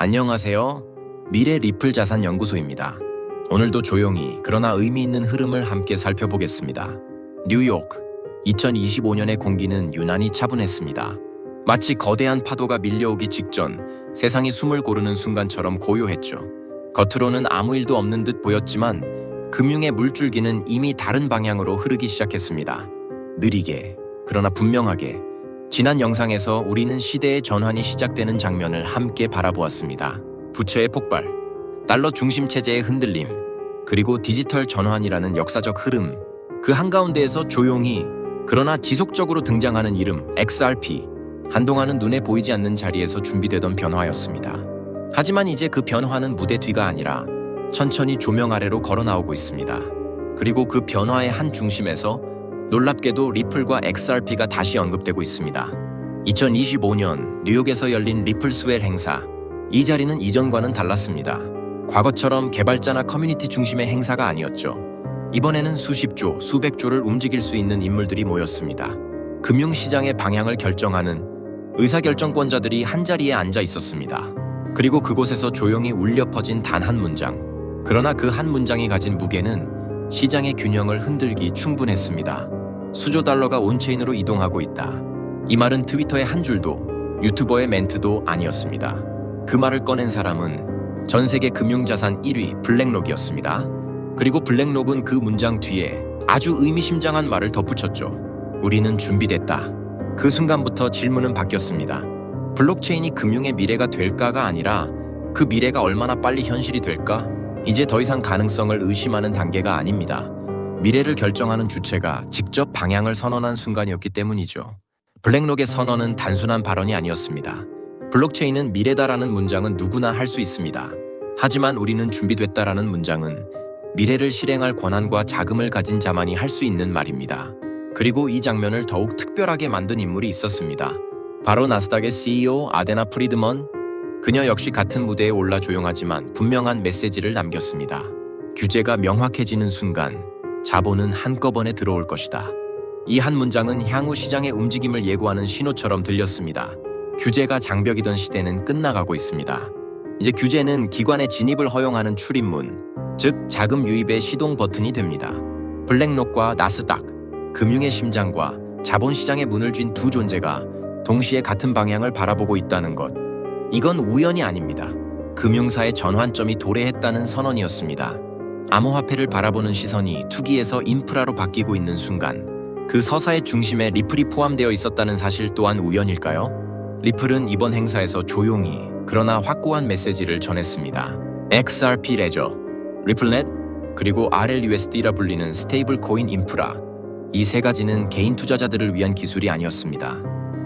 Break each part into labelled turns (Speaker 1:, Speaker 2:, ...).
Speaker 1: 안녕하세요. 미래 리플 자산 연구소입니다. 오늘도 조용히 그러나 의미 있는 흐름을 함께 살펴보겠습니다. 뉴욕 2025년의 공기는 유난히 차분했습니다. 마치 거대한 파도가 밀려오기 직전 세상이 숨을 고르는 순간처럼 고요했죠. 겉으로는 아무 일도 없는 듯 보였지만 금융의 물줄기는 이미 다른 방향으로 흐르기 시작했습니다. 느리게 그러나 분명하게 지난 영상에서 우리는 시대의 전환이 시작되는 장면을 함께 바라보았습니다. 부채의 폭발, 달러 중심 체제의 흔들림, 그리고 디지털 전환이라는 역사적 흐름. 그 한가운데에서 조용히 그러나 지속적으로 등장하는 이름 XRP. 한동안은 눈에 보이지 않는 자리에서 준비되던 변화였습니다. 하지만 이제 그 변화는 무대 뒤가 아니라 천천히 조명 아래로 걸어 나오고 있습니다. 그리고 그 변화의 한 중심에서 놀랍게도 리플과 XRP가 다시 언급되고 있습니다. 2025년 뉴욕에서 열린 리플 스웰 행사. 이 자리는 이전과는 달랐습니다. 과거처럼 개발자나 커뮤니티 중심의 행사가 아니었죠. 이번에는 수십조, 수백조를 움직일 수 있는 인물들이 모였습니다. 금융시장의 방향을 결정하는 의사결정권자들이 한자리에 앉아 있었습니다. 그리고 그곳에서 조용히 울려 퍼진 단 한 문장. 그러나 그 한 문장이 가진 무게는 시장의 균형을 흔들기 충분했습니다. 수조 달러가 온체인으로 이동하고 있다. 이 말은 트위터의 한 줄도 유튜버의 멘트도 아니었습니다. 그 말을 꺼낸 사람은 전 세계 금융자산 1위 블랙록이었습니다. 그리고 블랙록은 그 문장 뒤에 아주 의미심장한 말을 덧붙였죠. 우리는 준비됐다. 그 순간부터 질문은 바뀌었습니다. 블록체인이 금융의 미래가 될까가 아니라 그 미래가 얼마나 빨리 현실이 될까? 이제 더 이상 가능성을 의심하는 단계가 아닙니다. 미래를 결정하는 주체가 직접 방향을 선언한 순간이었기 때문이죠. 블랙록의 선언은 단순한 발언이 아니었습니다. 블록체인은 미래다라는 문장은 누구나 할 수 있습니다. 하지만 우리는 준비됐다라는 문장은 미래를 실행할 권한과 자금을 가진 자만이 할 수 있는 말입니다. 그리고 이 장면을 더욱 특별하게 만든 인물이 있었습니다. 바로 나스닥의 CEO 아데나 프리드먼. 그녀 역시 같은 무대에 올라 조용하지만 분명한 메시지를 남겼습니다. 규제가 명확해지는 순간 자본은 한꺼번에 들어올 것이다. 이 한 문장은 향후 시장의 움직임을 예고하는 신호처럼 들렸습니다. 규제가 장벽이던 시대는 끝나가고 있습니다. 이제 규제는 기관의 진입을 허용하는 출입문, 즉 자금 유입의 시동 버튼이 됩니다. 블랙록과 나스닥, 금융의 심장과 자본시장의 문을 쥔 두 존재가 동시에 같은 방향을 바라보고 있다는 것. 이건 우연이 아닙니다. 금융사의 전환점이 도래했다는 선언이었습니다. 암호화폐를 바라보는 시선이 투기에서 인프라로 바뀌고 있는 순간 그 서사의 중심에 리플이 포함되어 있었다는 사실 또한 우연일까요? 리플은 이번 행사에서 조용히 그러나 확고한 메시지를 전했습니다. XRP 레저, 리플넷, 그리고 RLUSD라 불리는 스테이블 코인 인프라 이 세 가지는 개인 투자자들을 위한 기술이 아니었습니다.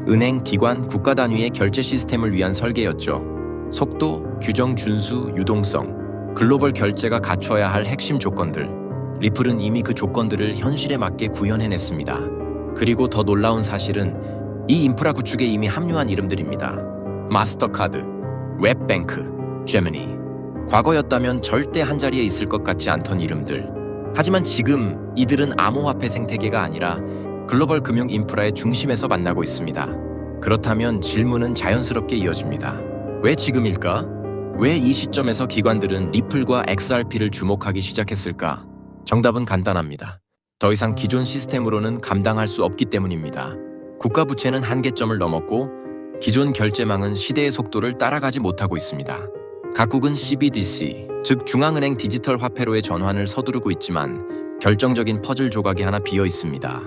Speaker 1: 은행, 기관, 국가 단위의 결제 시스템을 위한 설계였죠. 속도, 규정 준수, 유동성, 글로벌 결제가 갖춰야 할 핵심 조건들. 리플은 이미 그 조건들을 현실에 맞게 구현해냈습니다. 그리고 더 놀라운 사실은 이 인프라 구축에 이미 합류한 이름들입니다. 마스터카드, 웹뱅크, 제미니. 과거였다면 절대 한 자리에 있을 것 같지 않던 이름들. 하지만 지금 이들은 암호화폐 생태계가 아니라 글로벌 금융 인프라의 중심에서 만나고 있습니다. 그렇다면 질문은 자연스럽게 이어집니다. 왜 지금일까? 왜 이 시점에서 기관들은 리플과 XRP를 주목하기 시작했을까? 정답은 간단합니다. 더 이상 기존 시스템으로는 감당할 수 없기 때문입니다. 국가 부채는 한계점을 넘었고 기존 결제망은 시대의 속도를 따라가지 못하고 있습니다. 각국은 CBDC, 즉 중앙은행 디지털 화폐로의 전환을 서두르고 있지만 결정적인 퍼즐 조각이 하나 비어 있습니다.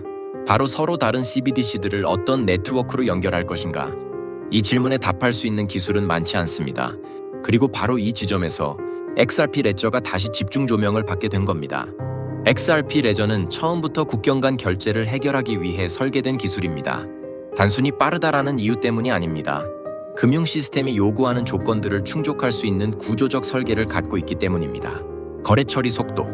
Speaker 1: 바로 서로 다른 CBDC들을 어떤 네트워크로 연결할 것인가? 이 질문에 답할 수 있는 기술은 많지 않습니다. 그리고 바로 이 지점에서 XRP 레저가 다시 집중 조명을 받게 된 겁니다. XRP 레저는 처음부터 국경 간 결제를 해결하기 위해 설계된 기술입니다. 단순히 빠르다라는 이유 때문이 아닙니다. 금융 시스템이 요구하는 조건들을 충족할 수 있는 구조적 설계를 갖고 있기 때문입니다. 거래 처리 속도,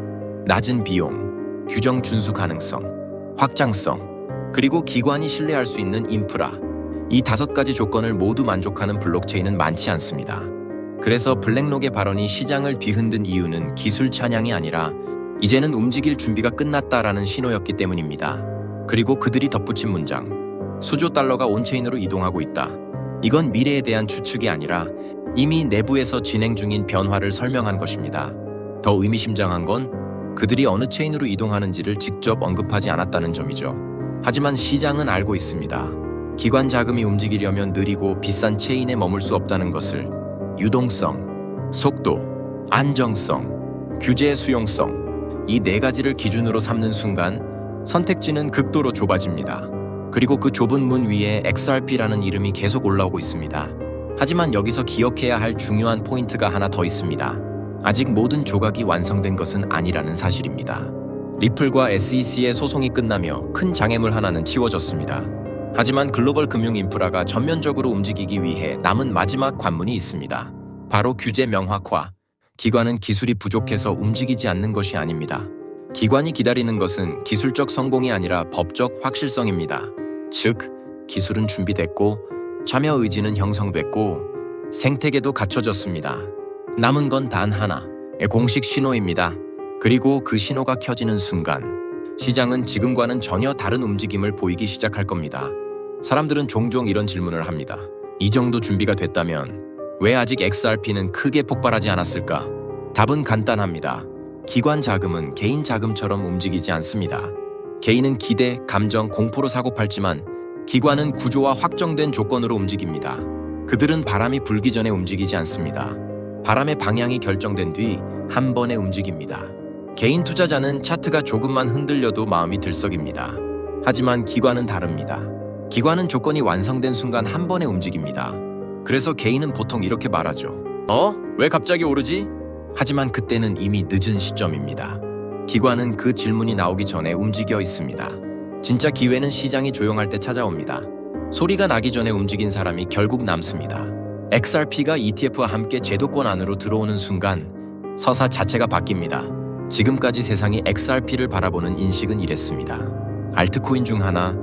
Speaker 1: 낮은 비용, 규정 준수 가능성, 확장성, 그리고 기관이 신뢰할 수 있는 인프라. 이 다섯 가지 조건을 모두 만족하는 블록체인은 많지 않습니다. 그래서 블랙록의 발언이 시장을 뒤흔든 이유는 기술 찬양이 아니라 이제는 움직일 준비가 끝났다라는 신호였기 때문입니다. 그리고 그들이 덧붙인 문장. 수조 달러가 온체인으로 이동하고 있다. 이건 미래에 대한 추측이 아니라 이미 내부에서 진행 중인 변화를 설명한 것입니다. 더 의미심장한 건 그들이 어느 체인으로 이동하는지를 직접 언급하지 않았다는 점이죠. 하지만 시장은 알고 있습니다. 기관 자금이 움직이려면 느리고 비싼 체인에 머물 수 없다는 것을 유동성, 속도, 안정성, 규제의 수용성 이 네 가지를 기준으로 삼는 순간 선택지는 극도로 좁아집니다. 그리고 그 좁은 문 위에 XRP라는 이름이 계속 올라오고 있습니다. 하지만 여기서 기억해야 할 중요한 포인트가 하나 더 있습니다. 아직 모든 조각이 완성된 것은 아니라는 사실입니다. 리플과 SEC의 소송이 끝나며 큰 장애물 하나는 치워졌습니다. 하지만 글로벌 금융 인프라가 전면적으로 움직이기 위해 남은 마지막 관문이 있습니다. 바로 규제 명확화. 기관은 기술이 부족해서 움직이지 않는 것이 아닙니다. 기관이 기다리는 것은 기술적 성공이 아니라 법적 확실성입니다. 즉, 기술은 준비됐고 참여 의지는 형성됐고 생태계도 갖춰졌습니다. 남은 건 단 하나, 공식 신호입니다. 그리고 그 신호가 켜지는 순간 시장은 지금과는 전혀 다른 움직임을 보이기 시작할 겁니다. 사람들은 종종 이런 질문을 합니다. 이 정도 준비가 됐다면 왜 아직 XRP는 크게 폭발하지 않았을까? 답은 간단합니다. 기관 자금은 개인 자금처럼 움직이지 않습니다. 개인은 기대, 감정, 공포로 사고팔지만 기관은 구조와 확정된 조건으로 움직입니다. 그들은 바람이 불기 전에 움직이지 않습니다. 바람의 방향이 결정된 뒤 한 번에 움직입니다. 개인 투자자는 차트가 조금만 흔들려도 마음이 들썩입니다. 하지만 기관은 다릅니다. 기관은 조건이 완성된 순간 한 번에 움직입니다. 그래서 개인은 보통 이렇게 말하죠. 어? 왜 갑자기 오르지? 하지만 그때는 이미 늦은 시점입니다. 기관은 그 질문이 나오기 전에 움직여 있습니다. 진짜 기회는 시장이 조용할 때 찾아옵니다. 소리가 나기 전에 움직인 사람이 결국 남습니다. XRP가 ETF와 함께 제도권 안으로 들어오는 순간 서사 자체가 바뀝니다. 지금까지 세상이 XRP를 바라보는 인식은 이랬습니다. 알트코인 중 하나,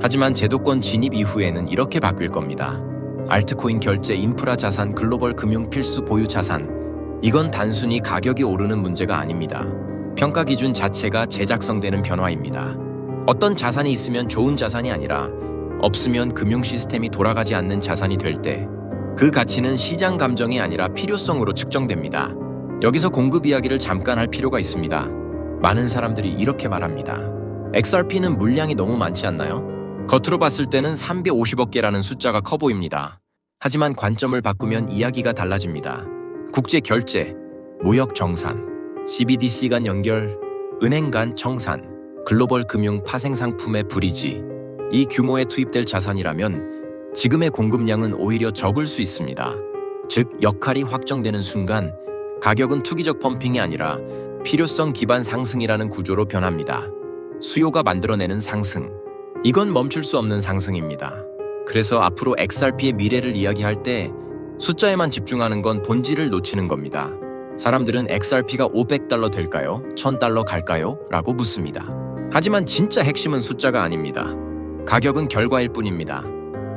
Speaker 1: 하지만 제도권 진입 이후에는 이렇게 바뀔 겁니다. 알트코인 결제 인프라 자산 글로벌 금융 필수 보유 자산. 이건 단순히 가격이 오르는 문제가 아닙니다. 평가 기준 자체가 재작성되는 변화입니다. 어떤 자산이 있으면 좋은 자산이 아니라 없으면 금융 시스템이 돌아가지 않는 자산이 될 때 그 가치는 시장 감정이 아니라 필요성으로 측정됩니다. 여기서 공급 이야기를 잠깐 할 필요가 있습니다. 많은 사람들이 이렇게 말합니다. XRP는 물량이 너무 많지 않나요? 겉으로 봤을 때는 350억 개라는 숫자가 커 보입니다. 하지만 관점을 바꾸면 이야기가 달라집니다. 국제 결제, 무역 정산, CBDC 간 연결, 은행 간 청산, 글로벌 금융 파생 상품의 브리지. 이 규모에 투입될 자산이라면 지금의 공급량은 오히려 적을 수 있습니다. 즉, 역할이 확정되는 순간 가격은 투기적 펌핑이 아니라 필요성 기반 상승이라는 구조로 변합니다. 수요가 만들어내는 상승. 이건 멈출 수 없는 상승입니다. 그래서 앞으로 XRP의 미래를 이야기할 때 숫자에만 집중하는 건 본질을 놓치는 겁니다. 사람들은 XRP가 500달러 될까요? 1000달러 갈까요? 라고 묻습니다. 하지만 진짜 핵심은 숫자가 아닙니다. 가격은 결과일 뿐입니다.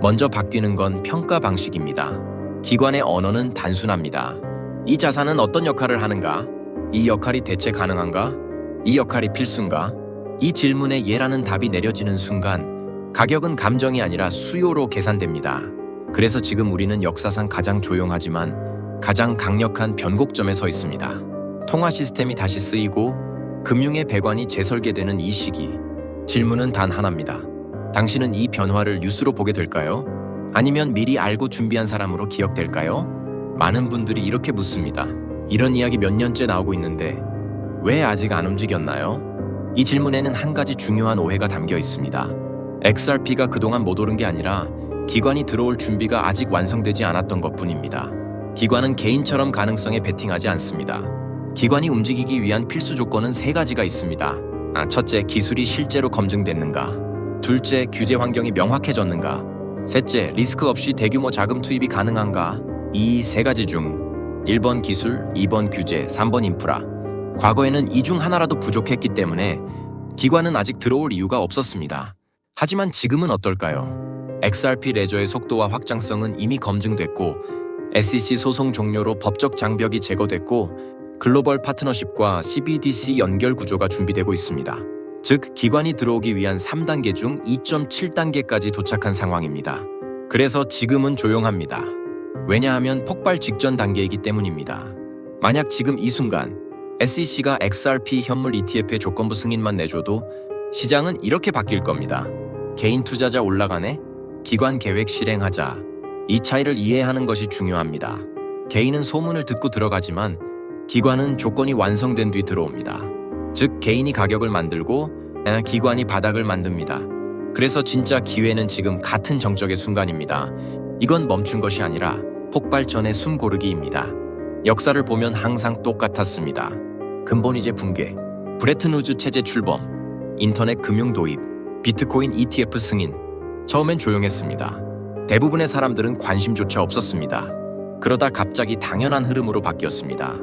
Speaker 1: 먼저 바뀌는 건 평가 방식입니다. 기관의 언어는 단순합니다. 이 자산은 어떤 역할을 하는가? 이 역할이 대체 가능한가? 이 역할이 필수인가? 이 질문에 예라는 답이 내려지는 순간 가격은 감정이 아니라 수요로 계산됩니다. 그래서 지금 우리는 역사상 가장 조용하지만 가장 강력한 변곡점에 서 있습니다. 통화 시스템이 다시 쓰이고 금융의 배관이 재설계되는 이 시기. 질문은 단 하나입니다. 당신은 이 변화를 뉴스로 보게 될까요? 아니면 미리 알고 준비한 사람으로 기억될까요? 많은 분들이 이렇게 묻습니다. 이런 이야기 몇 년째 나오고 있는데 왜 아직 안 움직였나요? 이 질문에는 한 가지 중요한 오해가 담겨 있습니다. XRP가 그동안 못 오른 게 아니라 기관이 들어올 준비가 아직 완성되지 않았던 것 뿐입니다. 기관은 개인처럼 가능성에 베팅하지 않습니다. 기관이 움직이기 위한 필수 조건은 세 가지가 있습니다. 아, 첫째, 기술이 실제로 검증됐는가? 둘째, 규제 환경이 명확해졌는가? 셋째, 리스크 없이 대규모 자금 투입이 가능한가? 이 세 가지 중 1번 기술, 2번 규제, 3번 인프라. 과거에는 이 중 하나라도 부족했기 때문에 기관은 아직 들어올 이유가 없었습니다. 하지만 지금은 어떨까요? XRP 레저의 속도와 확장성은 이미 검증됐고 SEC 소송 종료로 법적 장벽이 제거됐고 글로벌 파트너십과 CBDC 연결 구조가 준비되고 있습니다. 즉, 기관이 들어오기 위한 3단계 중 2.7단계까지 도착한 상황입니다. 그래서 지금은 조용합니다. 왜냐하면 폭발 직전 단계이기 때문입니다. 만약 지금 이 순간 SEC가 XRP 현물 ETF의 조건부 승인만 내줘도 시장은 이렇게 바뀔 겁니다. 개인 투자자 올라가네? 기관 계획 실행하자. 이 차이를 이해하는 것이 중요합니다. 개인은 소문을 듣고 들어가지만 기관은 조건이 완성된 뒤 들어옵니다. 즉 개인이 가격을 만들고 에, 기관이 바닥을 만듭니다. 그래서 진짜 기회는 지금 같은 정적의 순간입니다. 이건 멈춘 것이 아니라 폭발 전의 숨 고르기입니다. 역사를 보면 항상 똑같았습니다. 근본 이제 붕괴, 브레튼 우즈 체제 출범, 인터넷 금융 도입, 비트코인 ETF 승인. 처음엔 조용했습니다. 대부분의 사람들은 관심조차 없었습니다. 그러다 갑자기 당연한 흐름으로 바뀌었습니다.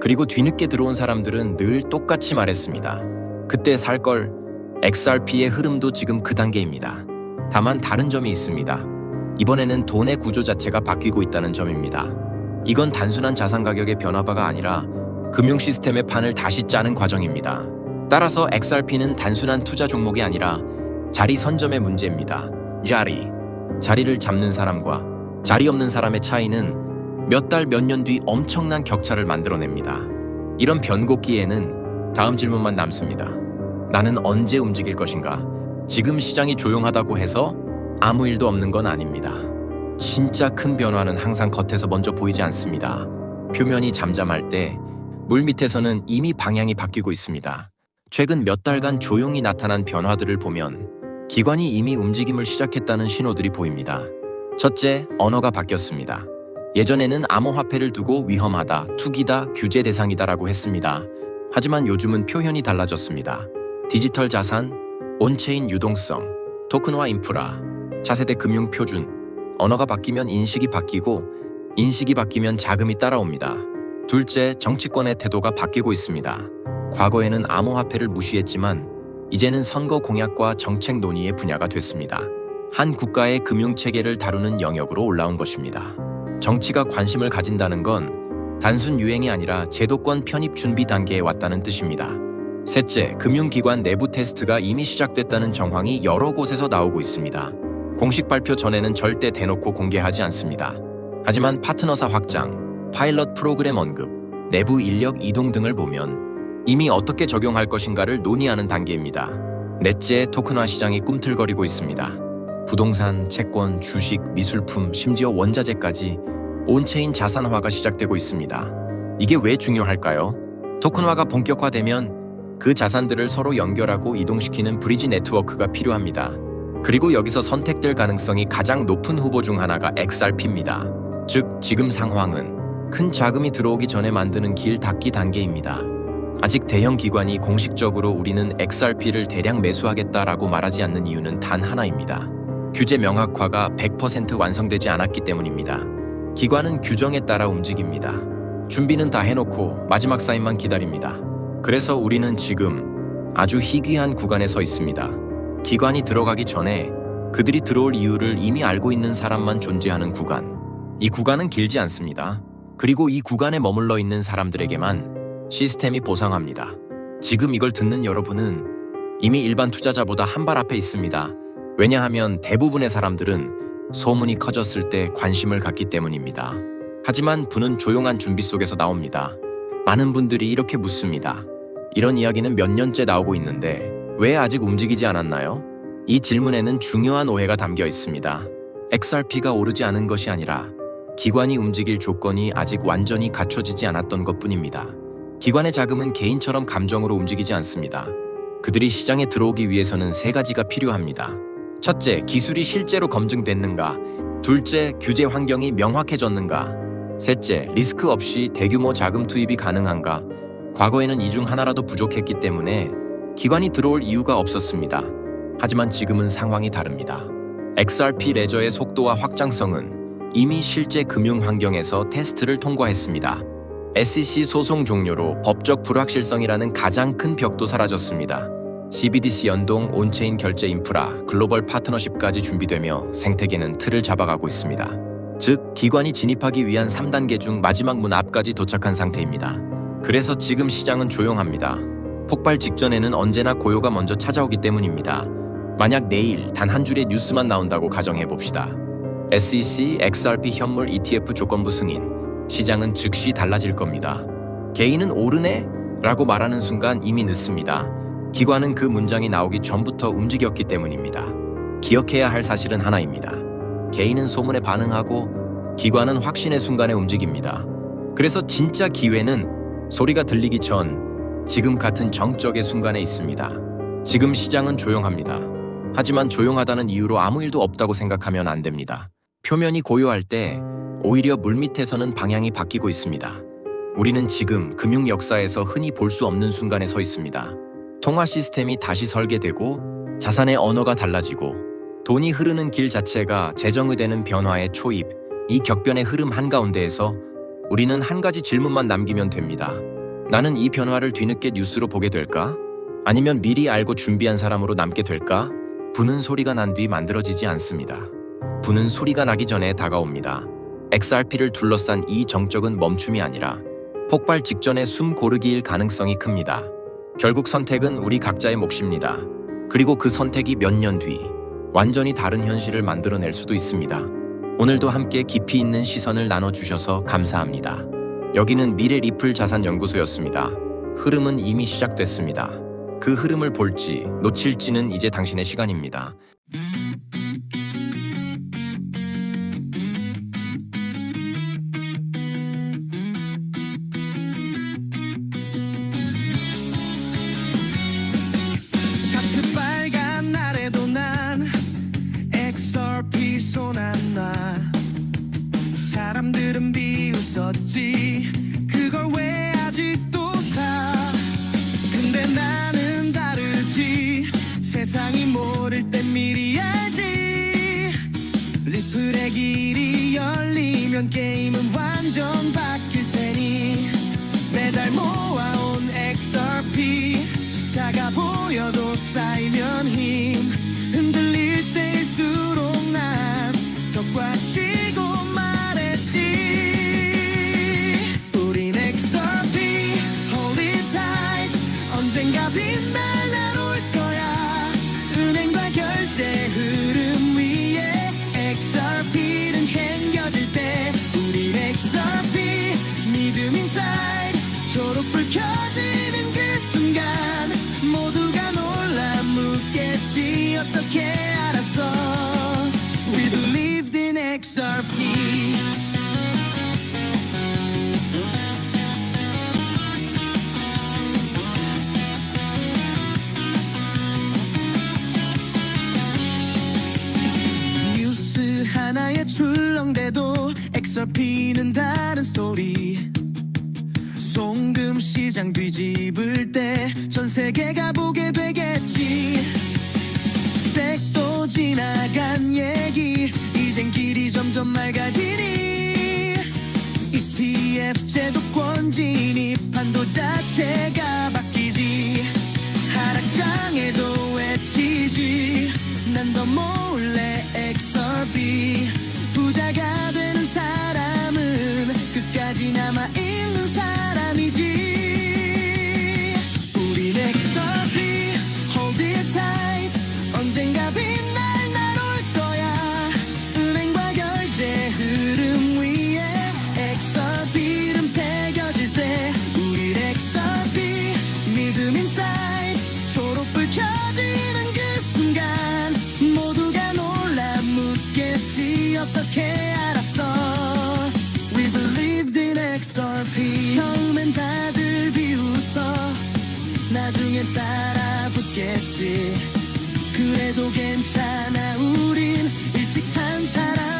Speaker 1: 그리고 뒤늦게 들어온 사람들은 늘 똑같이 말했습니다. 그때 살 걸 XRP의 흐름도 지금 그 단계입니다. 다만 다른 점이 있습니다. 이번에는 돈의 구조 자체가 바뀌고 있다는 점입니다. 이건 단순한 자산 가격의 변화바가 아니라 금융 시스템의 판을 다시 짜는 과정입니다. 따라서 XRP는 단순한 투자 종목이 아니라 자리 선점의 문제입니다. 자리. 자리를 잡는 사람과 자리 없는 사람의 차이는 몇 달 몇 년 뒤 엄청난 격차를 만들어냅니다. 이런 변곡기에는 다음 질문만 남습니다. 나는 언제 움직일 것인가? 지금 시장이 조용하다고 해서 아무 일도 없는 건 아닙니다. 진짜 큰 변화는 항상 겉에서 먼저 보이지 않습니다. 표면이 잠잠할 때 물 밑에서는 이미 방향이 바뀌고 있습니다. 최근 몇 달간 조용히 나타난 변화들을 보면 기관이 이미 움직임을 시작했다는 신호들이 보입니다. 첫째, 언어가 바뀌었습니다. 예전에는 암호화폐를 두고 위험하다, 투기다, 규제 대상이다라고 했습니다. 하지만 요즘은 표현이 달라졌습니다. 디지털 자산, 온체인 유동성, 토큰화 인프라, 차세대 금융 표준. 언어가 바뀌면 인식이 바뀌고 인식이 바뀌면 자금이 따라옵니다. 둘째, 정치권의 태도가 바뀌고 있습니다. 과거에는 암호화폐를 무시했지만 이제는 선거 공약과 정책 논의의 분야가 됐습니다. 한 국가의 금융 체계를 다루는 영역으로 올라온 것입니다. 정치가 관심을 가진다는 건 단순 유행이 아니라 제도권 편입 준비 단계에 왔다는 뜻입니다. 셋째, 금융기관 내부 테스트가 이미 시작됐다는 정황이 여러 곳에서 나오고 있습니다. 공식 발표 전에는 절대 대놓고 공개하지 않습니다. 하지만 파트너사 확장, 파일럿 프로그램 언급, 내부 인력 이동 등을 보면 이미 어떻게 적용할 것인가를 논의하는 단계입니다. 넷째, 토큰화 시장이 꿈틀거리고 있습니다. 부동산, 채권, 주식, 미술품, 심지어 원자재까지 온체인 자산화가 시작되고 있습니다. 이게 왜 중요할까요? 토큰화가 본격화되면 그 자산들을 서로 연결하고 이동시키는 브리지 네트워크가 필요합니다. 그리고 여기서 선택될 가능성이 가장 높은 후보 중 하나가 XRP입니다. 즉, 지금 상황은 큰 자금이 들어오기 전에 만드는 길 닫기 단계입니다. 아직 대형 기관이 공식적으로 우리는 XRP를 대량 매수하겠다라고 말하지 않는 이유는 단 하나입니다. 규제 명확화가 100% 완성되지 않았기 때문입니다. 기관은 규정에 따라 움직입니다. 준비는 다 해놓고 마지막 사인만 기다립니다. 그래서 우리는 지금 아주 희귀한 구간에 서 있습니다. 기관이 들어가기 전에 그들이 들어올 이유를 이미 알고 있는 사람만 존재하는 구간. 이 구간은 길지 않습니다. 그리고 이 구간에 머물러 있는 사람들에게만 시스템이 보상합니다. 지금 이걸 듣는 여러분은 이미 일반 투자자보다 한 발 앞에 있습니다. 왜냐하면 대부분의 사람들은 소문이 커졌을 때 관심을 갖기 때문입니다. 하지만 부는 조용한 준비 속에서 나옵니다. 많은 분들이 이렇게 묻습니다. 이런 이야기는 몇 년째 나오고 있는데 왜 아직 움직이지 않았나요? 이 질문에는 중요한 오해가 담겨 있습니다. XRP가 오르지 않은 것이 아니라 기관이 움직일 조건이 아직 완전히 갖춰지지 않았던 것 뿐입니다. 기관의 자금은 개인처럼 감정으로 움직이지 않습니다. 그들이 시장에 들어오기 위해서는 세 가지가 필요합니다. 첫째, 기술이 실제로 검증됐는가? 둘째, 규제 환경이 명확해졌는가? 셋째, 리스크 없이 대규모 자금 투입이 가능한가? 과거에는 이 중 하나라도 부족했기 때문에 기관이 들어올 이유가 없었습니다. 하지만 지금은 상황이 다릅니다. XRP 레저의 속도와 확장성은 이미 실제 금융 환경에서 테스트를 통과했습니다. SEC 소송 종료로 법적 불확실성이라는 가장 큰 벽도 사라졌습니다. CBDC 연동 온체인 결제 인프라, 글로벌 파트너십까지 준비되며 생태계는 틀을 잡아가고 있습니다. 즉, 기관이 진입하기 위한 3단계 중 마지막 문 앞까지 도착한 상태입니다. 그래서 지금 시장은 조용합니다. 폭발 직전에는 언제나 고요가 먼저 찾아오기 때문입니다. 만약 내일 단 한 줄의 뉴스만 나온다고 가정해 봅시다. SEC XRP 현물 ETF 조건부 승인, 시장은 즉시 달라질 겁니다. 개인은 오르네? 라고 말하는 순간 이미 늦습니다. 기관은 그 문장이 나오기 전부터 움직였기 때문입니다. 기억해야 할 사실은 하나입니다. 개인은 소문에 반응하고 기관은 확신의 순간에 움직입니다. 그래서 진짜 기회는 소리가 들리기 전 지금 같은 정적의 순간에 있습니다. 지금 시장은 조용합니다. 하지만 조용하다는 이유로 아무 일도 없다고 생각하면 안 됩니다. 표면이 고요할 때 오히려 물밑에서는 방향이 바뀌고 있습니다. 우리는 지금 금융 역사에서 흔히 볼 수 없는 순간에 서 있습니다. 통화 시스템이 다시 설계되고 자산의 언어가 달라지고 돈이 흐르는 길 자체가 재정의되는 변화의 초입, 이 격변의 흐름 한가운데에서 우리는 한 가지 질문만 남기면 됩니다. 나는 이 변화를 뒤늦게 뉴스로 보게 될까? 아니면 미리 알고 준비한 사람으로 남게 될까? 부는 소리가 난 뒤 만들어지지 않습니다. 부는 소리가 나기 전에 다가옵니다. XRP를 둘러싼 이 정적은 멈춤이 아니라 폭발 직전의 숨 고르기일 가능성이 큽니다. 결국 선택은 우리 각자의 몫입니다. 그리고 그 선택이 몇 년 뒤 완전히 다른 현실을 만들어낼 수도 있습니다. 오늘도 함께 깊이 있는 시선을 나눠주셔서 감사합니다. 여기는 미래 리플 자산 연구소였습니다. 흐름은 이미 시작됐습니다. 그 흐름을 볼지 놓칠지는 이제 당신의 시간입니다.
Speaker 2: 리플의 길이 열리면 게임은 완전 바뀔 테니 매달 모아온 XRP 작아 보여도 쌓이면 힘 나에 출렁대도 XRP는 다른 스토리. 송금 시장 뒤집을 때 전 세계가 보게 되겠지. 색도 지나간 얘기 이젠 길이 점점 맑아지니. ETF 제도권 진입 판도 자체가 바뀌지. 하락장에도 외치지. 난 더 몰래 XRP 부자가 되는 사람은 끝까지 남아있 나중엔 따라 붙겠지. 그래도 괜찮아 우린. 일찍 탄 사람